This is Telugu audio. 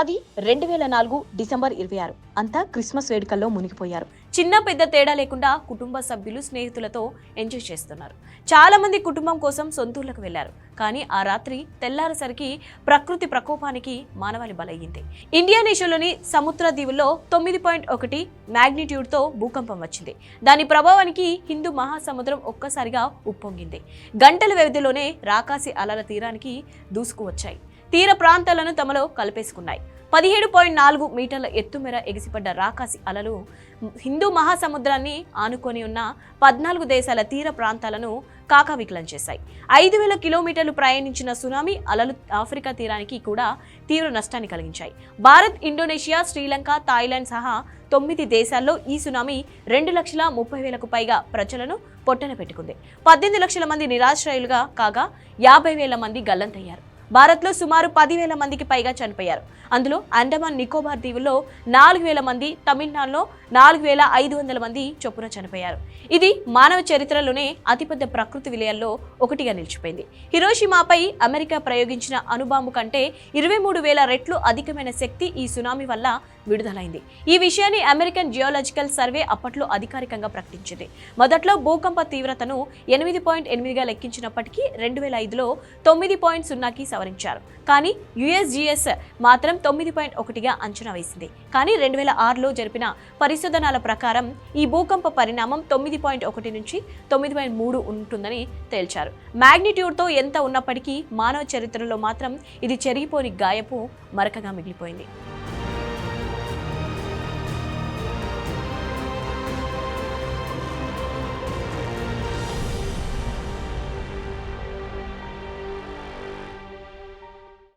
అది రెండు వేల నాలుగు డిసెంబర్ ఇరవై ఆరు. అంతా క్రిస్మస్ వేడుకల్లో మునిగిపోయారు. చిన్న పెద్ద తేడా లేకుండా కుటుంబ సభ్యులు స్నేహితులతో ఎంజాయ్ చేస్తున్నారు. చాలా మంది కుటుంబం కోసం సొంతూర్లకు వెళ్ళారు కానీ ఆ రాత్రి తెల్లారేసరికి ప్రకృతి ప్రకోపానికి మానవాళి బలయ్యింది. ఇండియానేషియాలోని సముద్ర దీవుల్లో తొమ్మిది పాయింట్ ఒకటి మ్యాగ్నిట్యూడ్తో భూకంపం వచ్చింది. దాని ప్రభావానికి హిందూ మహాసముద్రం ఒక్కసారిగా ఉప్పొంగింది. గంటల వ్యవధిలోనే రాకాసి అలల తీరానికి దూసుకువచ్చాయి. తీర ప్రాంతాలను తమలో కలిపేసుకున్నాయి. పదిహేడు పాయింట్ నాలుగు మీటర్ల ఎత్తుమేర ఎగిసిపడ్డ రాకాసి అలలు హిందూ మహాసముద్రాన్ని ఆనుకొని ఉన్న పద్నాలుగు దేశాల తీర ప్రాంతాలను కాకావికలం చేశాయి. ఐదు వేల కిలోమీటర్లు ప్రయాణించిన సునామీ అలలు ఆఫ్రికా తీరానికి కూడా తీవ్ర నష్టాన్ని కలిగించాయి. భారత్ ఇండోనేషియా శ్రీలంక థాయిలాండ్ సహా తొమ్మిది దేశాల్లో ఈ సునామీ రెండు లక్షల ముప్పై వేలకు పైగా ప్రజలను పొట్టన పెట్టుకుంది. పద్దెనిమిది లక్షల మంది నిరాశ్రయులుగా కాగా యాభై వేల మంది గల్లంతయ్యారు. భారత్లో సుమారు పదివేల మందికి పైగా చనిపోయారు. అందులో అండమాన్ నికోబార్ దీవుల్లో నాలుగు వేల మంది తమిళనాడులో నాలుగు వేల ఐదు వందల మంది చొప్పున చనిపోయారు. ఇది మానవ చరిత్రలోనే అతిపెద్ద ప్రకృతి విలయాల్లో ఒకటిగా నిలిచిపోయింది. హిరోషిమాపై అమెరికా ప్రయోగించిన అణుబాంబు కంటే ఇరవై మూడు వేల రెట్లు అధికమైన శక్తి ఈ సునామీ వల్ల విడుదలైంది. ఈ విషయాన్ని అమెరికన్ జియోలాజికల్ సర్వే అప్పట్లో అధికారికంగా ప్రకటించింది. మొదట్లో భూకంప తీవ్రతను ఎనిమిది పాయింట్ ఎనిమిదిగా లెక్కించినప్పటికీ రెండు వేల ఐదులో తొమ్మిది పాయింట్ సున్నాకి సవరించారు. కానీ యుఎస్జిఎస్ మాత్రం తొమ్మిది పాయింట్ ఒకటిగా అంచనా వేసింది. కానీ రెండు వేల ఆరులో జరిపిన పరిశోధనల ప్రకారం ఈ భూకంప పరిణామం తొమ్మిది పాయింట్ ఒకటి నుంచి తొమ్మిది పాయింట్ మూడు ఉంటుందని తేల్చారు. మ్యాగ్నిట్యూడ్తో ఎంత ఉన్నప్పటికీ మానవ చరిత్రలో మాత్రం ఇది చెరిగిపోని గాయపు మరకగా మిగిలిపోయింది.